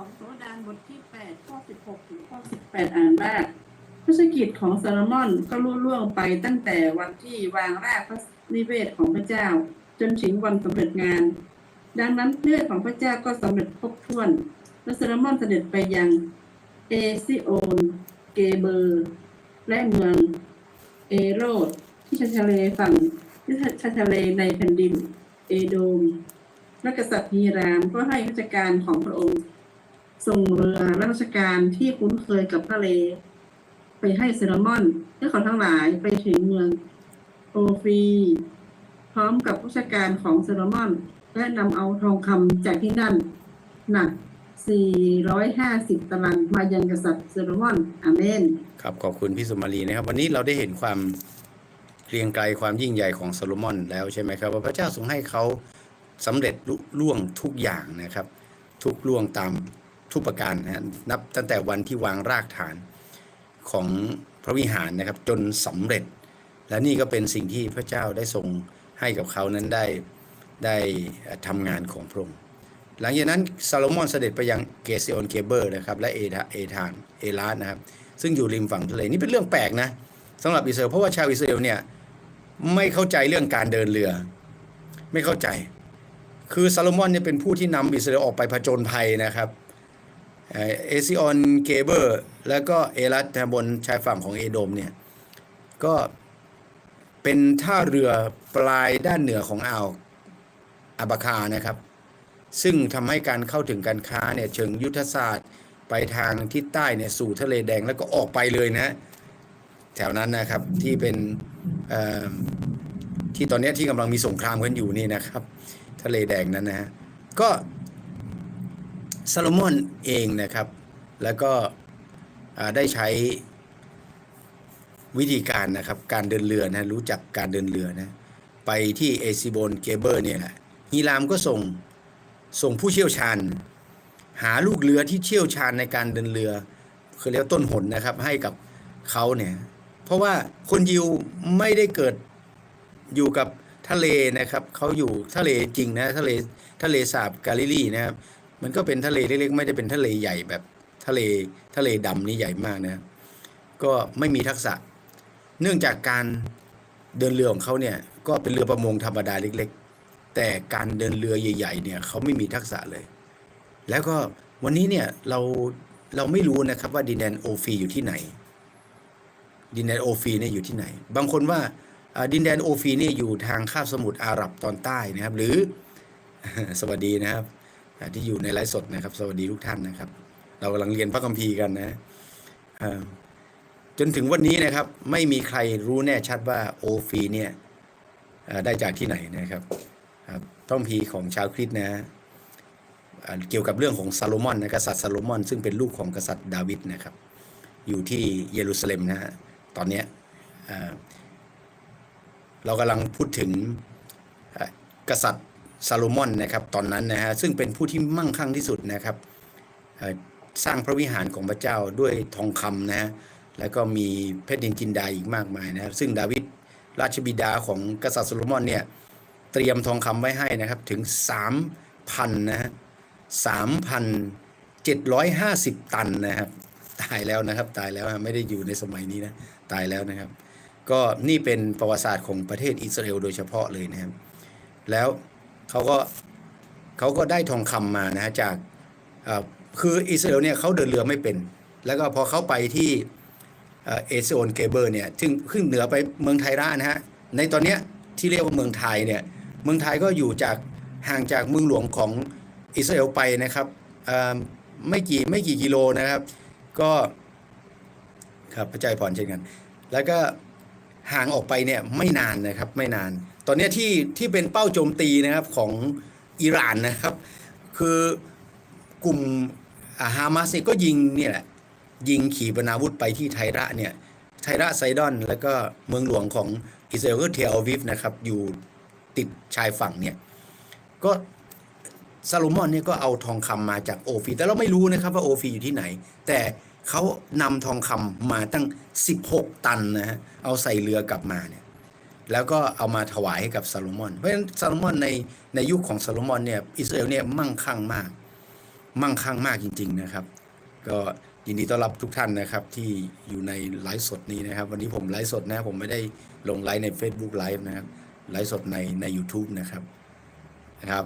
ของโสดานบทที่8ข้อ16ถึงข้อ18 อ่านว่าพระชกิจของซาโลมอนก็ลุล่วงไปตั้งแต่วันที่วางรากพระนิเวศของพระเจ้า จนถึงวันสำเร็จงาน ดังนั้นเลือดของพระเจ้าก็สำเร็จครบถ้วนและซาโลมอนเสด็จไปยังเอซิโอนเกเบอร์ และเมืองเอโรดที่ชายทะเลฝั่งที่ชายทะเลในแผ่นดินเอโดมและกษัตริย์ฮีรามก็ให้ราชการของพระองค์ ส่งเรือราชการที่คุ้นเคยกับทะเล ไปให้เซรามอนและเขาทั้งหลายไปถึงเมืองโอฟีพร้อมกับราชการของเซรามอน และนำเอาทองคำจากที่นั่น หนัก 450 ตารางมายังกษัตริย์เซรามอน อาเมน ครับขอบคุณพี่สมารีนะครับ วันนี้เราได้เห็นความเกรียงไกรความยิ่งใหญ่ของโซโลมอนแล้วใช่ไหมครับว่าพระเจ้าทรงให้เขาสำเร็จลุล่วงทุกอย่างนะครับ ทุกล่วงตาม ทุกประการนะฮะนับตั้งแต่วันที่วางรากฐานของพระวิหารนะครับจนสำเร็จ และนี่ก็เป็นสิ่งที่พระเจ้าได้ทรงให้กับเขานั้นได้ได้ทำงานของพระองค์หลังจากนั้นซาโลมอนเสด็จไปยังเกซิออนเกเบอร์นะครับและเอธาเอธานเอลาสนะครับซึ่งอยู่ริมฝั่งทะเลนี่เป็นเรื่องแปลกนะสำหรับอิสราเอลเพราะว่าชาวอิสราเอลเนี่ยไม่เข้าใจเรื่องการเดินเรือ ไม่เข้าใจ คือซาโลมอนเนี่ยเป็นผู้ที่นำอิสราเอลออกไปผจญภัยนะครับ เอซิออนเกเบอร์แล้วก็เอลัตบนชายฝั่งของเอโดมเนี่ย ก็เป็นท่าเรือปลายด้านเหนือของอ่าวอาบาคานะครับ ซึ่งทำให้การเข้าถึงการค้าเนี่ยเชิงยุทธศาสตร์ไปทางทิศใต้เนี่ยสู่ทะเลแดงแล้วก็ออกไปเลยนะ แถวนั้นนะครับที่เป็นที่ตอนนี้ที่กำลังมีสงครามกันอยู่นี่นะครับ ทะเลแดงนั้นนะฮะก็ ซาโลมอนเองนะครับ แล้วก็ได้ใช้วิธีการนะครับ การเดินเรือนะรู้จักการเดินเรือนะไปที่เอซิโบนเกเบอร์เนี่ยแหละฮีรามก็ส่งส่งผู้เชี่ยวชาญ หาลูกเรือที่เชี่ยวชาญในการเดินเรือคือเรียกว่าต้นหนนะครับให้กับเขาเนี่ยเพราะว่าคนยิวไม่ได้เกิดอยู่กับทะเลนะครับเขาอยู่ทะเลจริงนะทะเลทะเลสาบกาลิลีนะครับ มันก็เป็นทะเลเล็กๆไม่ได้เป็นทะเลใหญ่แบบทะเลทะเลดำนี่ใหญ่มากนะก็ไม่มีทักษะ เนื่องจากการเดินเรือของเขาเนี่ยก็เป็นเรือประมงธรรมดาเล็ก ๆ แต่การเดินเรือใหญ่ๆเนี่ยเขาไม่มีทักษะเลย แล้วก็วันนี้เนี่ยเราเราไม่รู้นะครับว่าดินแดนโอฟีอยู่ที่ไหน ดินแดนโอฟีเนี่ยอยู่ที่ไหน บางคนว่าดินแดนโอฟีเนี่ยอยู่ทางคาบสมุทรอาหรับตอนใต้นะครับ หรือสวัสดีนะครับ ที่อยู่ในไลฟ์สดนะครับ สวัสดีทุกท่านนะครับ เรากำลังเรียนพระคัมภีร์กันนะจนถึงวันนี้นะครับ ไม่มีใครรู้แน่ชัดว่าโอฟีเนี่ยได้จากที่ไหนนะครับครับพระคัมภีร์ของชาวคริสต์นะเกี่ยวกับเรื่องของซาโลมอนนะกษัตริย์ซาโลมอน ซึ่งเป็นลูกของกษัตริย์ดาวิดนะครับ อยู่ที่เยรูซาเล็มนะฮะตอนนี้เรากำลังพูดถึงกษัตริย์ ซาโลมอนนะครับตอนนั้นนะฮะซึ่งเป็นผู้ที่มั่งคั่งที่สุดนะครับสร้างพระวิหารของพระเจ้าด้วยทองคำนะฮะแล้วก็มีเพชรดินจินดาอีกมากมายนะครับซึ่งดาวิดราชบิดาของกษัตริย์ซาโลมอนเนี่ยเตรียมทองคำไว้ให้นะครับถึง 3,000นะฮะ3,750 ตันนะครับตายแล้วนะครับตายแล้วไม่ได้อยู่ในสมัยนี้นะตายแล้วนะครับ ก็นี่เป็นประวัติศาสตร์ของประเทศอิสราเอลโดยเฉพาะเลยนะครับแล้ว เขาก็เขาก็ได้ทองคำมานะฮะจากอ่อคืออิสราเอลเนี่ยเขาเดินเรือไม่เป็น แล้วก็พอเขาไปที่เอเซโอนเกเบอร์เนี่ยซึ่งขึ้นเหนือไปเมืองไทยระนะฮะในตอนเนี้ยที่เรียกว่าเมืองไทยเนี่ยเมืองไทยก็อยู่จากห่างจากเมืองหลวงของอิสราเอลไปนะครับอ่อไม่กี่ไม่กี่กิโลนะครับ ก็ครับพระเจ้าอวยพรเช่นกัน แล้วก็ห่างออกไปเนี่ยไม่นานนะครับไม่นาน ตอนนี้ที่ที่เป็นเป้าโจมตีนะครับของอิหร่านนะครับ คือกลุ่มฮามาสเนี่ยก็ยิงเนี่ยแหละยิงขีปนาวุธไปที่ไทระเนี่ยไทระไซดอน แล้วก็เมืองหลวงของอิสราเอลก็เทลอาวิฟนะครับอยู่ติดชายฝั่งเนี่ยก็ซาโลมอนเนี่ยก็เอาทองคำมาจากโอฟีแต่เราไม่รู้นะครับว่าโอฟีอยู่ที่ไหน แต่เขานำทองคำมาตั้ง 16 ตันนะฮะเอาใส่เรือกลับมาเนี่ย แล้วก็เอามาถวายให้กับซาโลมอนเพราะฉะนั้นซาโลมอนในในยุคของซาโลมอนเนี่ยอิสราเอลเนี่ยมั่งคั่งมาก มั่งคั่งมากจริง ๆนะครับ ก็ยินดีต้อนรับทุกท่านนะครับที่อยู่ในไลฟ์สดนี้นะครับ วันนี้ผมไลฟ์สดนะผมไม่ได้ลงไลฟ์ใน Facebook ไลฟ์นะครับไลฟ์สดในใน u t u b e นะครับนะครับ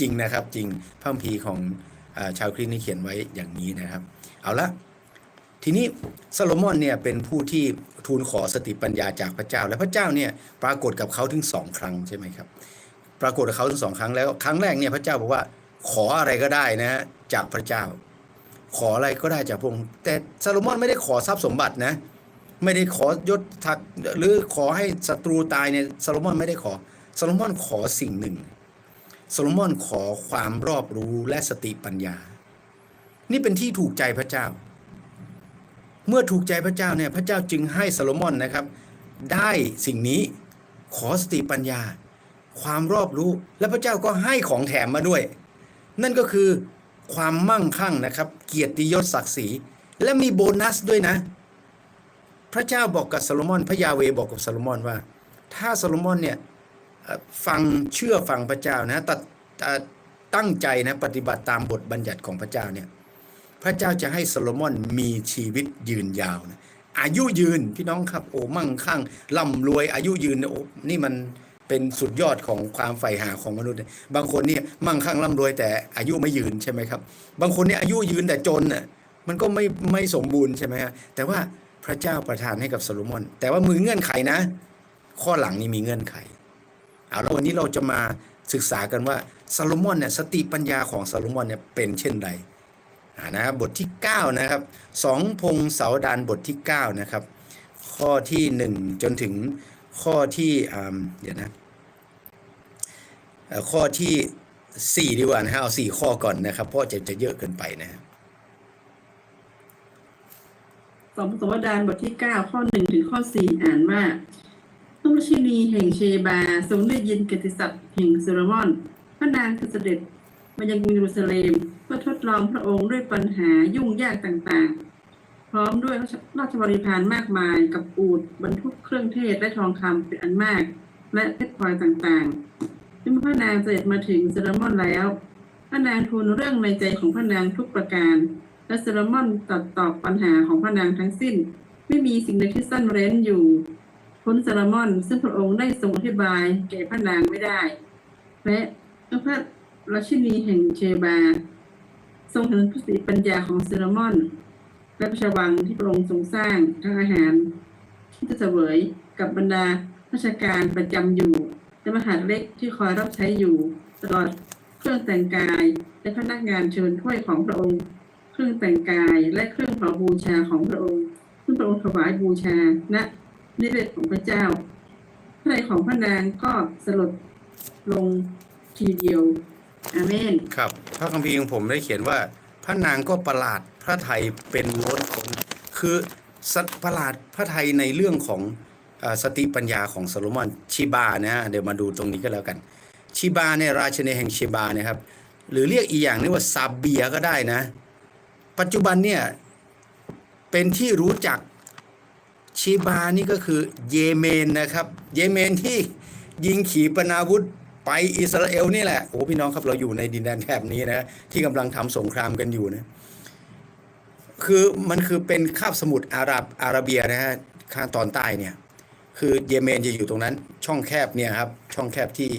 จริงนะครับจริงพระคัมภีร์ของอชาวคริสต์นี่เขียนไว้อย่างนี้นะครับ เอาละ ทีนี้ซาโลมอนเนี่ยเป็นผู้ที่ทูลขอสติปัญญาจากพระเจ้า และพระเจ้าเนี่ยปรากฏกับเขาถึงสองครั้งใช่ไหมครับ ปรากฏกับเขาถึงสองครั้งแล้วครั้งแรกเนี่ยพระเจ้าบอกว่าขออะไรก็ได้นะจากพระเจ้า ขออะไรก็ได้จากพระองค์แต่ซาโลมอนไม่ได้ขอทรัพย์สมบัตินะ ไม่ได้ขอยศทักหรือขอให้ศัตรูตายเนี่ยซาโลมอนไม่ได้ขอซาโลมอนขอสิ่งหนึ่งซาโลมอนขอความรอบรู้และสติปัญญา นี่เป็นที่ถูกใจพระเจ้า เมื่อถูกใจพระเจ้าเนี่ยพระเจ้าจึงให้ซาโลมอนนะครับ ได้สิ่งนี้ขอสติปัญญา ความรอบรู้และพระเจ้าก็ให้ของแถมมาด้วย นั่นก็คือความมั่งคั่งนะครับ เกียรติยศศักดิ์ศรีและมีโบนัสด้วยนะ พระเจ้าบอกกับโซโลมอน พระยาเวบอกกับโซโลมอนว่า ถ้าโซโลมอนเนี่ยฟังเชื่อฟังพระเจ้านะตัดตั้งใจนะปฏิบัติตามบทบัญญัติของพระเจ้าเนี่ย พระเจ้าจะให้โซโลมอนมีชีวิตยืนยาวนะอายุยืนพี่น้องครับโอ้มั่งคั่งร่ำรวยอายุยืนเนี่ยโอ้นี่มันเป็นสุดยอดของความใฝ่หาของมนุษย์นะบางคนเนี่ยมั่งคั่งร่ำรวยแต่อายุไม่ยืนใช่ไหมครับ บางคนเนี่ยอายุยืนแต่จนน่ะมันก็ไม่ไม่สมบูรณ์ใช่ไหมฮะแต่ว่าพระเจ้าประทานให้กับโซโลมอน แต่ว่ามือเงื่อนไขนะ ข้อหลังนี้มีเงื่อนไขเอาแล้ววันนี้เราจะมาศึกษากันว่าซโลมอนเนี่ยสติปัญญาของซโลมอนเนี่ยเป็นเช่นใด นะครับบทที่ 9 นะครับสองพงเสาดานบทที่ 9 นะครับ ข้อที่ 1 จนถึงข้อที่เดี๋ยวนะข้อที่ 4 ดีกว่านะฮะเอาสี่ข้อก่อนนะครับ เพราะจะจะเยอะเกินไปนะฮะสองสวดานบทที่เก้าข้อหนึ่งถึงข้อสี่อ่านว่าพระชินีแห่งเชบาทรงได้ยินกิตติศัพท์แห่งโซโลมอน พระนางคือเสด็จ มายังกรุงเยรูซาเล็มเพื่อทดลองพระองค์ด้วยปัญหายุ่งยากต่างๆ พร้อมด้วยราชบริพารมากมายกับอูดบรรทุกเครื่องเทศและทองคำเป็นอันมาก และเพชรพลอยต่างๆเมื่อพระนางเสด็จมาถึงโซโลมอนแล้ว พระนางทูลเรื่องในใจของพระนางทุกประการ และโซโลมอนตัดตอบปัญหาของพระนางทั้งสิ้น ไม่มีสิ่งใดที่ซ่อนเร้นอยู่พ้นโซโลมอนซึ่งพระองค์ได้ทรงอธิบายแก่พระนางไม่ได้และเมื่อพระ ราชินีแห่งเชบา ทรงเห็นพระสิปัญญาของโซโลมอน และพระราชวังที่พระองค์ทรงสร้างทั้งอาหาร ที่จะเสวยกับบรรดาราชการประจำอยู่และมหาเล็กที่คอยรับใช้อยู่ตลอดเครื่องแต่งกาย และพนักงานเชิญถ้วยของพระองค์ เครื่องแต่งกายและเครื่องเผาบูชาของพระองค์ซึ่งพระองค์ถวายบูชาณนิเวศของพระเจ้าพระทัยของพระนางก็สลดลงทีเดียว อาเมน ครับ พระคัมภีร์ของผมได้เขียนว่า พระนางก็ประหลาดพระไทยเป็นล้นคนคือสัตประหลาดพระไทยในเรื่องของอสติปัญญาของโซโลมอนชิบานะฮะเดี๋ยวมาดูตรงนี้ก็แล้วกันชิบาเนี่ยราชนีแห่งชิบาเนะครับ หรือเรียกอีกอย่างนึงว่าซาเบียก็ได้นะ ปัจจุบันเนี่ยเป็นที่รู้จักชิบานี่ก็คือเยเมนนะครับ เยเมนที่ยิงขีปนาวุธ ไปอิสราเอลนี่แหละโอ้พี่น้องครับเราอยู่ในดินแดนแถบนี้นะที่กำลังทำสงครามกันอยู่นะคือมันคือเป็นคาบสมุทรอาหรับอาระเบียนะฮะข้างตอนใต้เนี่ย คือเยเมนจะอยู่ตรงนั้น ช่องแคบเนี่ยครับช่องแคบที่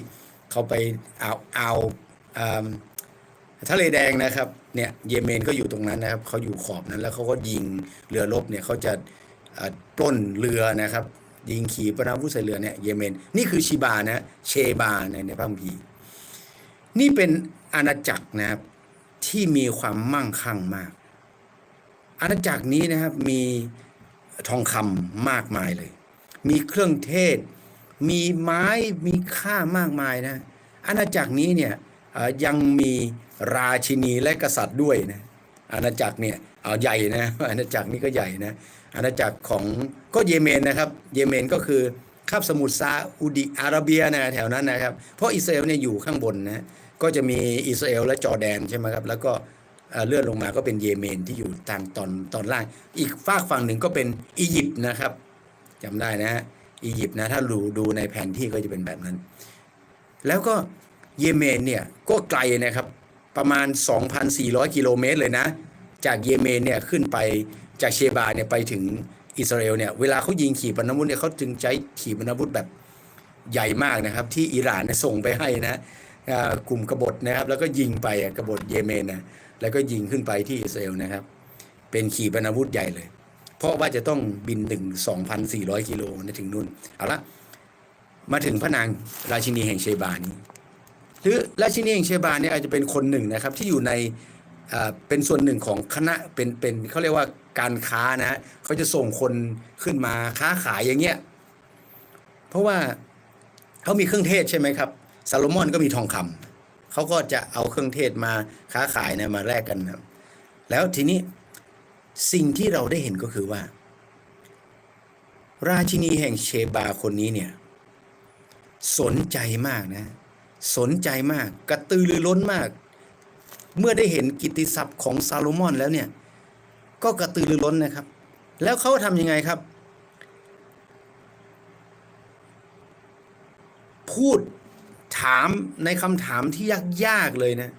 เขาไปเอาเอาทะเลแดงนะครับเนี่ยเยเมนก็อยู่ตรงนั้นนะครับเขาอยู่ขอบนั้นแล้วเขาก็ยิงเรือรบเนี่ยเขาจะเอ่อปล้นเรือนะครับ ยิงขีปนาวุธใส่เรือเนี่ยเยเมน นี่คือชิบานะเชบาในในพระคัมภีร์นี่เป็นอาณาจักรนะครับที่มีความมั่งคั่งมาก อาณาจักรนี้นะครับมีทองคำมากมายเลย มีเครื่องเทศ มีไม้มีค่ามากมายนะอาณาจักรนี้เนี่ยยังมีราชินีและกษัตริย์ด้วยนะอาณาจักรเนี่ยเอาใหญ่นะอาณาจักรนี้ก็ใหญ่นะ อาณาจักรของก็เยเมนนะครับ เยเมนก็คือคาบสมุทรซาอุดิอาระเบียนะแถวนั้นนะครับ เพราะอิสราเอลเนี่ยอยู่ข้างบนนะก็จะมีอิสราเอลและจอร์แดนใช่ไหมครับแล้วก็เลื่อนลงมาก็เป็นเยเมนที่อยู่ทางตอนตอนล่าง อีกฝากฝั่งหนึ่งก็เป็นอียิปต์นะครับจำได้นะฮะอียิปต์นะถ้าดูดูในแผนที่ก็จะเป็นแบบนั้น แล้วก็เยเมนเนี่ยก็ไกลนะครับประมาณ 2,400 กิโลเมตรเลยนะ จากเยเมนเนี่ยขึ้นไป จากเชบาเนี่ยไปถึงอิสราเอลเนี่ยเวลาเขายิงขีปนาวุธเนี่ยเขาจึงใช้ขีปนาวุธแบบใหญ่มากนะครับ ที่อิหร่านส่งไปให้นะกลุ่มกบฏนะครับ แล้วก็ยิงไปกบฏเยเมนนะแล้วก็ยิงขึ้นไปที่อิสราเอลนะครับ เป็นขีปนาวุธใหญ่เลย เพราะว่าจะต้องบินถึง2,400 กิโลนะถึงนู่นเอาละมาถึงพระนางราชินีแห่งเชบานี้ หรือราชินีแห่งเชบาเนี่ยอาจจะเป็นคนหนึ่งนะครับที่อยู่ใน เป็นส่วนหนึ่งของคณะเป็นเป็นเขาเรียกว่าการค้านะฮะเขาจะส่งคนขึ้นมาค้าขายอย่างเงี้ยเพราะว่าเขามีเครื่องเทศใช่ไหมครับซาโลมอนก็มีทองคำเขาก็จะเอาเครื่องเทศมาค้าขายนะมาแลกกันนะแล้วทีนี้สิ่งที่เราได้เห็นก็คือว่า ราชินีแห่งเชบาคนนี้เนี่ยสนใจมากนะ สนใจมากกระตือรือร้นมาก เมื่อได้เห็นกิตติศัพท์ของซาโลมอนแล้วเนี่ยก็กระตือรือร้นนะครับ แล้วเขาทำยังไงครับ พูดถามในคำถามที่ยากๆเลยนะ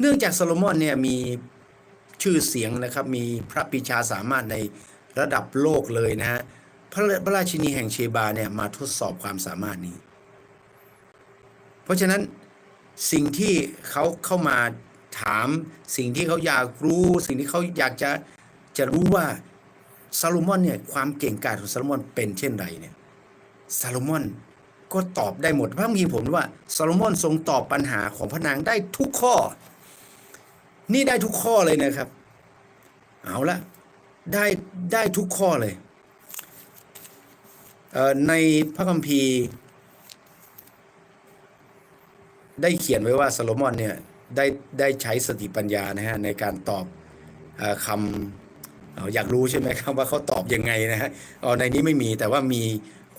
เนื่องจากซาโลมอนเนี่ยมีชื่อเสียงนะครับ มีพระปรีชาสามารถในระดับโลกเลยนะฮะพระพระราชินีแห่งเชบาเนี่ยมาทดสอบความสามารถนี้ เพราะฉะนั้นสิ่งที่เขาเข้ามา ถามสิ่งที่เขาอยากรู้สิ่งที่เขาอยากจะจะรู้ว่าซาโลมอนเนี่ยความเก่งกาจของซาโลมอนเป็นเช่นไรเนี่ยซาโลมอนก็ตอบได้หมดพระคัมภีร์ผมว่าซาโลมอนทรงตอบปัญหาของพระนางได้ทุกข้อ นี่ได้ทุกข้อเลยนะครับ เอาละได้ได้ทุกข้อเลยเในพระคัมภีร์ ได้เขียนไว้ว่าซาโลมอนเนี่ย ได้ได้ใช้สติปัญญานะฮะในการตอบเออคำเอ่ออยากรู้ใช่ไหมครับว่าเขาตอบยังไงนะฮะเอ๋อในนี้ไม่มีแต่ว่ามี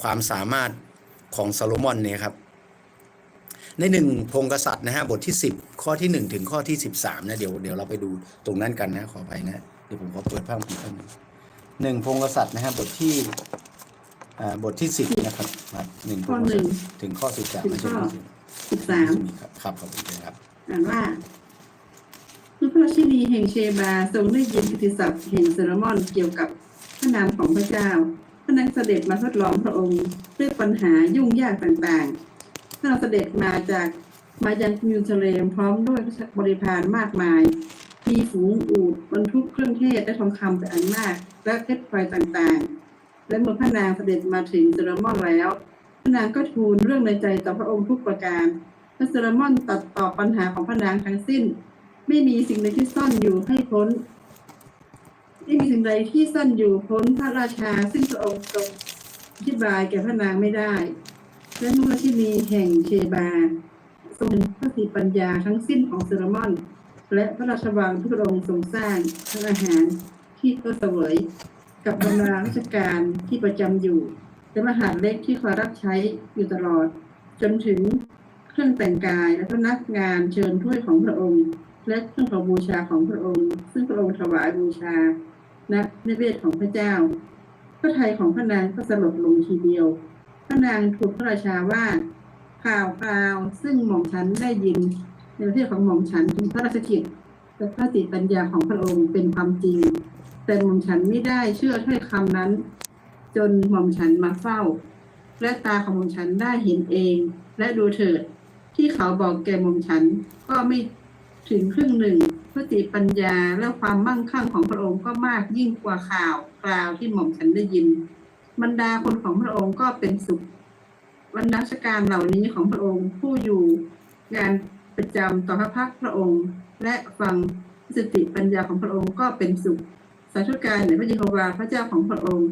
ความสามารถของซาโลมอนเนี่ยครับในหนึ่งพงกษัตริย์นะฮะบทที่ 10 ข้อที่ 1 ถึงข้อที่ 13นะเดี๋ยวเดี๋ยวเราไปดูตรงนั้นกันนะขอไปนะเดี๋ยวผมขอเปิดภาพอีกครั้งหนึ่งหนึ่งพงกษัตริย์นะฮะบทที่อ่าบทที่10นะครับครับหนึ่งพงกษัตริย์ถึงข้อ13ไม่ใช่ข้อ10สิบสามครับครับขอบคุณครับ อ่านว่าพระราชินีแห่งเชบาทรงได้ยินกิตติศัพท์แห่งโซโลมอนเกี่ยวกับพระนามของพระเจ้าพระนางเสด็จมาทดลองพระองค์ด้วยปัญหายุ่งยากต่างๆพระนางเสด็จมาจากมายังมิวเทเลมพร้อมด้วยบริพารมากมาย มีฝูงอูฐบรรทุกเครื่องเทศและทองคำเป็นอันมาก และเพชรพลอยต่างๆ และเมื่อพระนางเสด็จมาถึงโซโลมอนแล้ว พระนางก็ทูลเรื่องในใจต่อพระองค์ทุกประการ ระโซโลมอนตัดตอบปัญหาของพระนางทั้งสิ้น ไม่มีสิ่งใดที่ซ่อนอยู่ให้พ้น ไม่มีสิ่งใดที่ซ่อนอยู่พ้นพระราชาซึ่งพระองค์ทรงอธิบายแก่พระนางไม่ได้ และนุราชินีแห่งเชบาทรงเป็นพระสิปัญญาทั้งสิ้นของโซโลมอน และพระราชวังที่พระองค์ทรงสร้างทั้งอาหารที่ก็เสวยกับบรรดาราชการที่ประจำอยู่ และมหาเล็กที่คอยรับใช้อยู่ตลอด จนถึง เครื่องแต่งกายและพนักงานเชิญถ้วยของพระองค์ และเครื่องของบูชาของพระองค์ ซึ่งพระองค์ถวายบูชาณในเวทของพระเจ้า พระทัยของพระนางก็สลดลงทีเดียว พระนางถูกพระราชาว่าข่าวคราวซึ่งหม่อมฉันได้ยินในประเทศของหม่อมฉันถึงพระราชกิจและพระสติปัญญาของพระองค์เป็นความจริง แต่หม่อมฉันไม่ได้เชื่อถ้อยคำนั้น จนหม่อมฉันมาเฝ้า และตาของหม่อมฉันได้เห็นเอง และดูเถิด ที่เขาบอกแก่หม่อมฉันก็ไม่ถึงครึ่งหนึ่งพระสติปัญญาและความมั่งคั่งของพระองค์ก็มากยิ่งกว่าข่าวคราวที่หม่อมฉันได้ยิน บรรดาคนของพระองค์ก็เป็นสุขบรรดาราชการเหล่านี้ของพระองค์ผู้อยู่งานประจำต่อพระพักพระองค์ และฟังสติปัญญาของพระองค์ก็เป็นสุข สาธุการในพระเยโฮวาห์พระเจ้าของพระองค์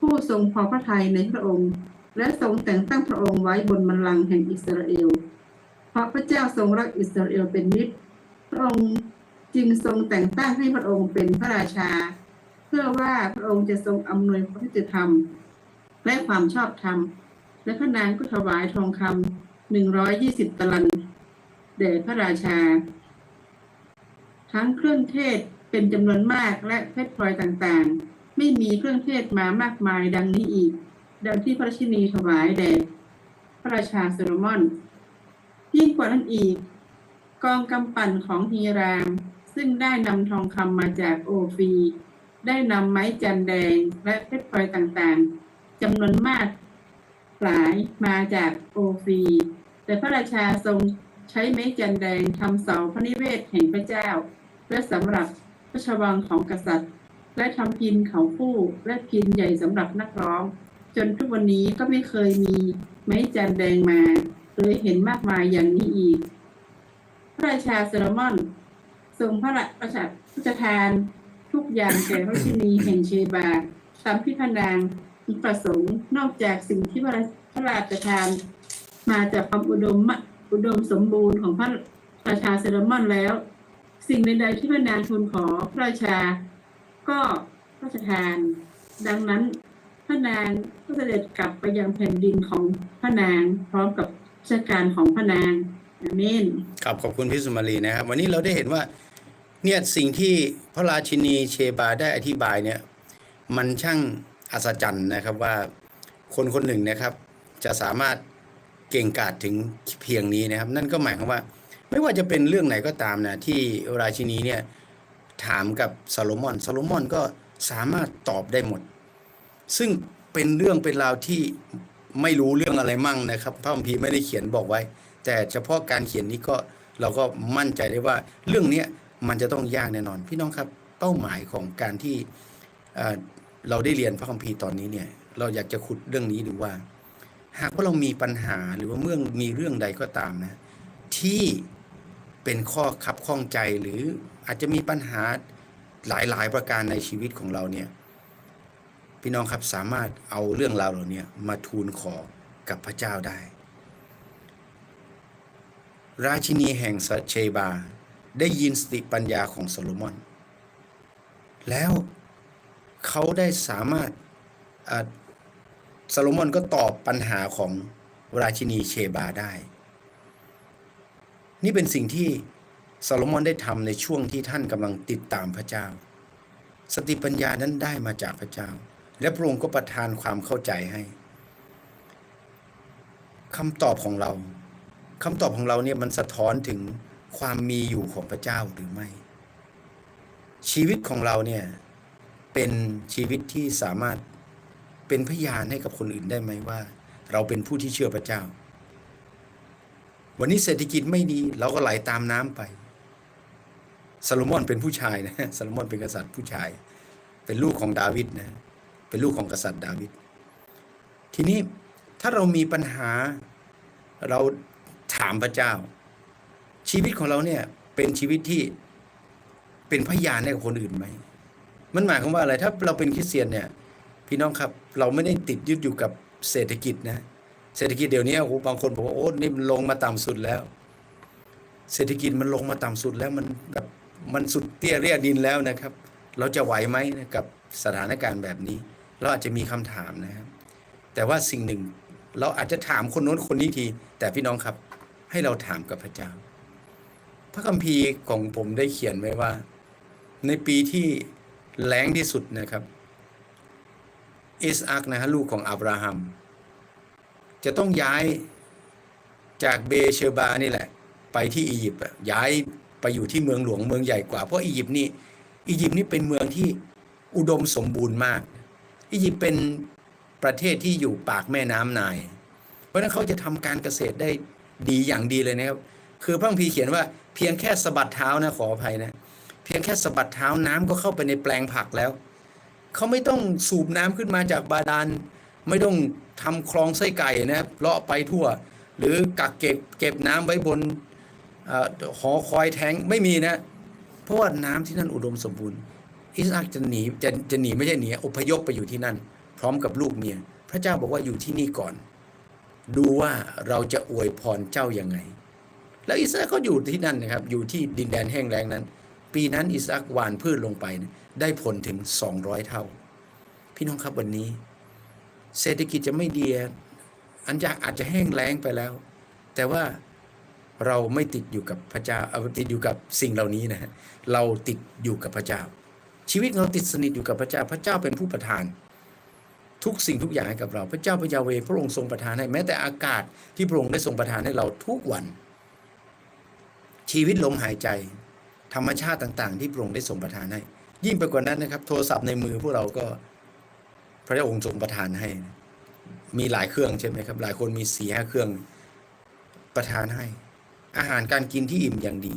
ผู้ทรงพอพระทัยในพระองค์ และทรงแต่งตั้งพระองค์ไว้บนบัลลังก์แห่งอิสราเอล ราะพระเจ้าทรงรักอิสราเอลเป็นนิจพระองค์จึงทรงแต่งตั้งให้พระองค์เป็นพระราชา เพื่อว่าพระองค์จะทรงอำนวยความยุติธรรม และความชอบธรรม และพระนางก็ถวายทองคำหนึ่งร้อยยี่สิบตะลันแด่พระราชา ทั้งเครื่องเทศเป็นจำนวนมากและเพชรพลอยต่างๆ ไม่มีเครื่องเทศมามากมายดังนี้อีก ดังที่พระชินีถวายแด่พระราชาโซโลมอน ยิ่งกว่านั้นอีก กองกำปั่นของฮีราม ซึ่งได้นำทองคำมาจากโอฟี ได้นำไม้จันแดงและเพชรพลอยต่างๆจำนวนมากหลายมาจากโอฟี แต่พระราชาทรงใช้ไม้จันแดงทำเสาพระนิเวศแห่งพระเจ้าและสำหรับพระชวังของกษัตริย์ และทำพินเขาคู่และพินใหญ่สำหรับนักร้อง จนทุกวันนี้ก็ไม่เคยมีไม้จันแดงมา เลยเห็นมากมายอย่างนี้อีก พระราชาโซโลมอนทรงพระราชประชทานทุกอย่างแก่พระชินีแห่งเชบาตามที่พนางประสงค์นอกจากสิ่งที่พระราพระราชทาน มาจากความอุดมอุดมสมบูรณ์ของพระราชาโซโลมอนแล้ว สิ่งใดๆที่พระนางทูลขอพระราชา ก็พระราชทาน ดังนั้นพระนางก็เสด็จกลับไปยังแผ่นดินของพระนางพร้อมกับ ชการของพระนางอาเมนครับขอบคุณพี่สุมาลีนะครับ วันนี้เราได้เห็นว่าเนี่ยสิ่งที่พระราชินีเชบาได้อธิบายเนี่ยมันช่างอัศจรรย์นะครับว่าคนคนหนึ่งนะครับ จะสามารถเก่งกาจถึงเพียงนี้นะครับ นั่นก็หมายความว่า ไม่ว่าจะเป็นเรื่องไหนก็ตามนะที่ราชินีเนี่ยถามกับซาโลมอนซาโลมอนก็สามารถตอบได้หมด ซึ่งเป็นเรื่องเป็นราวที่ ไม่รู้เรื่องอะไรมั่งนะครับพระคัมภีร์ไม่ได้เขียนบอกไว้ แต่เฉพาะการเขียนนี้ก็เราก็มั่นใจได้ว่าเรื่องนี้มันจะต้องยากแน่นอน พี่น้องครับเป้าหมายของการที่เอ่อเราได้เรียนพระคัมภีร์ตอนนี้เนี่ยเราอยากจะขุดเรื่องนี้ดูว่า หากว่าเรามีปัญหาหรือว่าเมื่อมีเรื่องใดก็ตามนะ ที่เป็นข้อขับข้องใจหรืออาจจะมีปัญหาหลายๆ ประการในชีวิตของเราเนี่ย พี่น้องครับสามารถเอาเรื่องราวเหล่านี้มาทูลขอกับพระเจ้าได้ ราชินีแห่งเชบา ได้ยินสติปัญญาของโซโลมอน แล้วเขาได้สามารถโซโลมอนก็ตอบปัญหาของราชินีเชบาได้ นี่เป็นสิ่งที่โซโลมอนได้ทำในช่วงที่ท่านกำลังติดตามพระเจ้า สติปัญญานั้นได้มาจากพระเจ้า และพระองค์ก็ประทานความเข้าใจให้คำตอบของเราคำตอบของเราเนี่ยมันสะท้อนถึงความมีอยู่ของพระเจ้าหรือไม่ ชีวิตของเราเนี่ยเป็นชีวิตที่สามารถเป็นพยานให้กับคนอื่นได้ไหมว่า เราเป็นผู้ที่เชื่อพระเจ้า วันนี้เศรษฐกิจไม่ดี เราก็ไหลตามน้ำไปซาโลมอนเป็นผู้ชายนะซาโลมอนเป็นกษัตริย์ผู้ชาย เป็นลูกของดาวิดนะ เป็นลูกของกษัตริย์ดาวิดทีนี้ถ้าเรามีปัญหาเราถามพระเจ้า ชีวิตของเราเนี่ยเป็นชีวิตที่เป็นพยานให้กับคนอื่นไหมมันหมายความว่าอะไรถ้าเราเป็นคริสเตียนเนี่ย พี่น้องครับเราไม่ได้ติดยึดอยู่กับเศรษฐกิจนะเศรษฐกิจเดี๋ยวนี้โอ้โหบางคนบอกว่าโอ้นี่มันลงมาต่ำสุดแล้ว เศรษฐกิจมันลงมาต่ำสุดแล้วมันแบบมันสุดเตี้ยเรียดินแล้วนะครับ เราจะไหวไหมกับสถานการณ์แบบนี้ เราอาจจะมีคำถามนะครับ แต่ว่าสิ่งหนึ่งเราอาจจะถามคนโน้นคนนี้ที แต่พี่น้องครับ ให้เราถามกับพระเจ้า พระคัมภีร์ของผมได้เขียนไว้ว่า ในปีที่แล้งที่สุดนะครับอิสอักนะฮะลูกของอับราฮัม จะต้องย้ายจากเบเชบานี่แหละ ไปที่อียิปต์ย้ายไปอยู่ที่เมืองหลวงเมืองใหญ่กว่าเพราะอียิปต์นี่อียิปต์นี่เป็นเมืองที่อุดมสมบูรณ์มาก อียิปต์เป็นประเทศที่อยู่ปากแม่น้ำไนาย เพราะฉะนั้นเขาจะทำการเกษตรได้ดีอย่างดีเลยนะครับ คือพระคัมภีเขียนว่าเพียงแค่สะบัดเท้านะขออภัยนะ เพียงแค่สะบัดเท้าน้ำก็เข้าไปในแปลงผักแล้ว เขาไม่ต้องสูบน้ำขึ้นมาจากบาดาล ไม่ต้องทำคลองไส้ไก่นะครับเลาะไปทั่ว หรือกักเก็บเก็บน้ำไว้บนอหอคอยแทงไม่มีนะ เพราะว่าน้ำที่นั่นอุดมสมบูรณ์ อิสอักจะหนีจะจะหนีไม่ใช่หนีอพยพไปอยู่ที่นั่น พร้อมกับลูกเมีย พระเจ้าบอกว่าอยู่ที่นี่ก่อน ดูว่าเราจะอวยพรเจ้ายังไง แล้วอิสอักก็อยู่ที่นั่นนะครับ อยู่ที่ดินแดนแห้งแล้งนั้น ปีนั้นอิสอักหว่านพืชลงไปได้ผลถึง 200 เท่า พี่น้องครับวันนี้ เศรษฐกิจจะไม่ดีอันจะอาจจะแห้งแล้งไปแล้ว แต่ว่าเราไม่ติดอยู่กับพระเจ้าเอาติดอยู่กับสิ่งเหล่านี้นะฮะเราติดอยู่กับพระเจ้า ชีวิตเราติดสนิทอยู่กับพระเจ้าพระเจ้าเป็นผู้ประทาน ทุกสิ่งทุกอย่างให้กับเรา พระเจ้าพระยาเวพระองค์ทรงประทานให้แม้แต่อากาศที่พระองค์ได้ทรงประทานให้เราทุกวัน ชีวิตลมหายใจ ธรรมชาติต่าง ๆ ที่พระองค์ได้ทรงประทานให้ ยิ่งไปกว่านั้นนะครับ โทรศัพท์ในมือพวกเราก็พระองค์ทรงประทานให้ มีหลายเครื่องใช่ไหมครับ หลายคนมีสี่ห้าเครื่องประทานให้ อาหารการกินที่อิ่มอย่างดี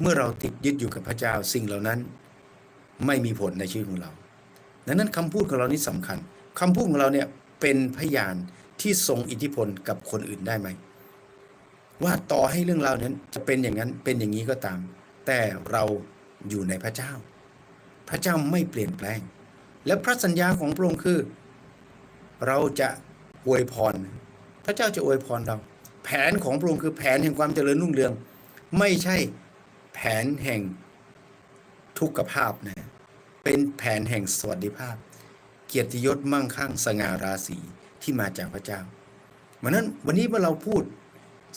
เมื่อเราติดยึดอยู่กับพระเจ้าสิ่งเหล่านั้น ไม่มีผลในชีวิตของเราดังนั้นคำพูดของเรานี่สำคัญคำพูดของเราเนี่ยเป็นพยานที่ทรงอิทธิพลกับคนอื่นได้ไหม ว่าต่อให้เรื่องราวนั้นจะเป็นอย่างนั้นเป็นอย่างนี้ก็ตาม แต่เราอยู่ในพระเจ้า พระเจ้าไม่เปลี่ยนแปลง และพระสัญญาของพระองค์คือ เราจะอวยพร พระเจ้าจะอวยพรเรา แผนของพระองค์คือแผนแห่งความเจริญรุ่งเรือง ไม่ใช่ แผนแห่งทุกขภาพนะเป็นแผนแห่งสวัสดิภาพ เกียรติยศมั่งคั่งสง่าราศีที่มาจากพระเจ้าวันนั้นวันนี้เมื่อเราพูด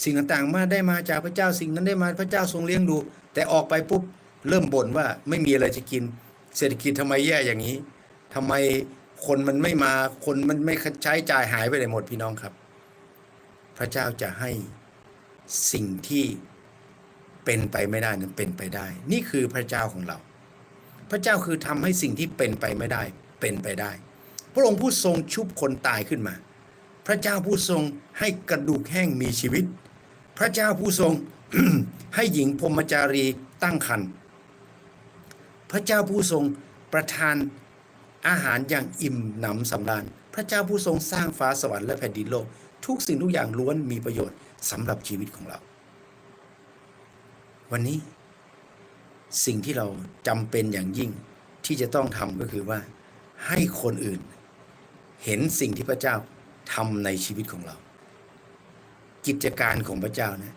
สิ่งต่างๆมาได้มาจากพระเจ้าสิ่งนั้นได้มาพระเจ้าทรงเลี้ยงดู แต่ออกไปปุ๊บเริ่มบ่นว่าไม่มีอะไรจะกิน เศรษฐกิจทำไมแย่อย่างนี้ทำไมคนมันไม่มาคนมันไม่ใช้จ่ายหายไปไหนหมดพี่น้องครับ พระเจ้าจะให้สิ่งที่ เป็นไปไม่ได้นั้นเป็นไปได้ นี่คือพระเจ้าของเรา พระเจ้าคือทำให้สิ่งที่เป็นไปไม่ได้เป็นไปได้ พระองค์ผู้ทรงชุบคนตายขึ้นมา พระเจ้าผู้ทรงให้กระดูกแห้งมีชีวิต พระเจ้าผู้ทรงให้หญิงพรมจารีตั้งครรภ์พระเจ้าผู้ทรงประทานอาหารอย่างอิ่มหนำสำราญ พระเจ้าผู้ทรงสร้างฟ้าสวรรค์และแผ่นดินโลก ทุกสิ่งทุกอย่างล้วนมีประโยชน์สำหรับชีวิตของเรา วันนี้สิ่งที่เราจำเป็นอย่างยิ่งที่จะต้องทำก็คือว่า ให้คนอื่น เห็นสิ่งที่พระเจ้าทำในชีวิตของเรา กิจการของพระเจ้านะ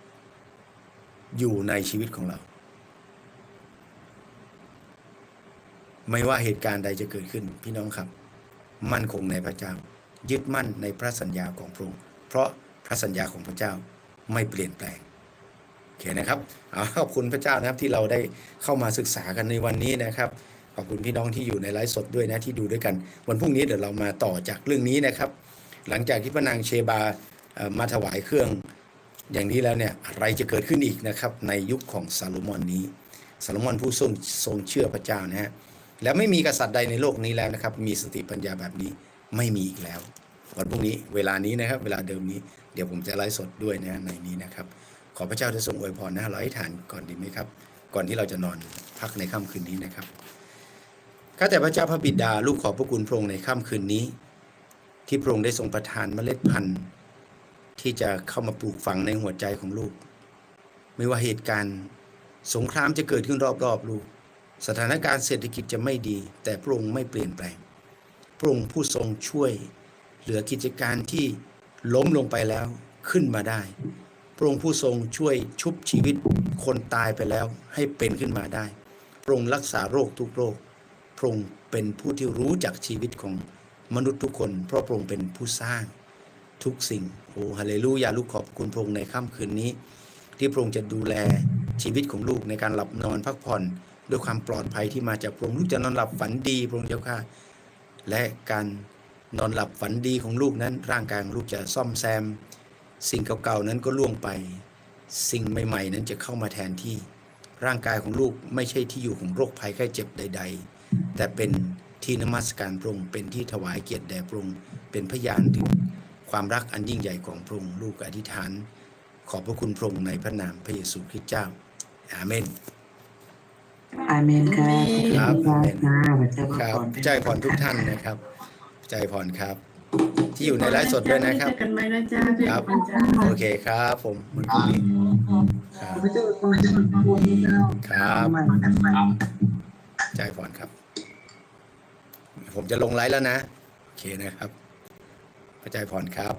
อยู่ในชีวิตของเรา ไม่ว่าเหตุการณ์ใดจะเกิดขึ้น พี่น้องครับ มั่นคงในพระเจ้า ยึดมั่นในพระสัญญาของพระองค์เพราะพระสัญญาของพระเจ้าไม่เปลี่ยนแปลง อเคนะครับเอาขอบคุณพระเจ้านะครับที่เราได้เข้ามาศึกษากันในวันนี้นะครับ ขอบคุณพี่น้องที่อยู่ในไลฟ์สดด้วยนะที่ดูด้วยกัน วันพรุ่งนี้เดี๋ยวเรามาต่อจากเรื่องนี้นะครับ หลังจากที่พระนางเชบามาถวายเครื่องอย่างนี้แล้วเนี่ยอะไรจะเกิดขึ้นอีกนะครับ ในยุคของซาโลมอนนี้ซาโลมอนผู้ทรงทรงเชื่อพระเจ้านะฮะและไม่มีกษัตริย์ใดในโลกนี้แล้วนะครับ มีสติปัญญาแบบนี้ไม่มีอีกแล้ว วันพรุ่งนี้เวลานี้นะครับ เวลาเดิมนี้ เดี๋ยวผมจะไลฟ์สดด้วยนะในนี้นะครับ ขอพระเจ้าจะทรงอวยพรนะเราให้ทานก่อนดีไหมครับ ก่อนที่เราจะนอนพักในค่ำคืนนี้นะครับข้าแต่พระเจ้าพระบิดาลูกขอพระคุณพระองค์ในค่ำคืนนี้ ที่พระองค์ได้ทรงประทานเมล็ดพันธุ์ ที่จะเข้ามาปลูกฝังในหัวใจของลูก ไม่ว่าเหตุการณ์สงครามจะเกิดขึ้นรอบๆลูก สถานการณ์เศรษฐกิจจะไม่ดี แต่พระองค์ไม่เปลี่ยนแปลงพระองค์ผู้ทรงช่วยเหลือกิจการที่ล้มลงไปแล้วขึ้นมาได้ พระองค์ผู้ทรงช่วยชุบชีวิตคนตายไปแล้วให้เป็นขึ้นมาได้ พระองค์รักษาโรคทุกโรค พระองค์เป็นผู้ที่รู้จักชีวิตของมนุษย์ทุกคน เพราะพระองค์เป็นผู้สร้างทุกสิ่ง โอ้ฮาเลลูยาลูกขอบคุณพระองค์ในค่ำคืนนี้ ที่พระองค์จะดูแลชีวิตของลูกในการหลับนอนพักผ่อน ด้วยความปลอดภัยที่มาจากพระองค์ลูกจะนอนหลับฝันดีพระองค์เจ้าข้าและการนอนหลับฝันดีของลูกนั้นร่างกายของลูกจะซ่อมแซม สิ่งเก่าๆนั้นก็ล่วงไป สิ่งใหม่ ๆ นั้นจะเข้ามาแทนที่ ร่างกายของลูกไม่ใช่ที่อยู่ของโรคภัยไข้เจ็บใด ๆ แต่เป็นที่นมัสการพระองค์เป็นที่ถวายเกียรติแด่พระองค์เป็นพยานถึงความรักอันยิ่งใหญ่ของพระองค์ลูกอธิษฐาน ขอบพระคุณพระองค์ในพระนามพระเยซูคริสต์เจ้า อาเมน อาเมนค่ะครับขอบคุณค่ะพระเจ้าครับพรใจพรทุกท่านนะครับ ใจพรครับ ที่อยู่ในไลฟ์สดด้วยนะครับเจอกันไหมนะจ๊ะเจอครับกันจ้าโอเคครับผมวันพรุ่งนี้ครับพระเจ้าพรทุกคนเจ้าครับใหม่ใหม่ใจพรครับ ผมจะลงไลฟ์แล้วนะ โอเคนะครับพระใจพรครับ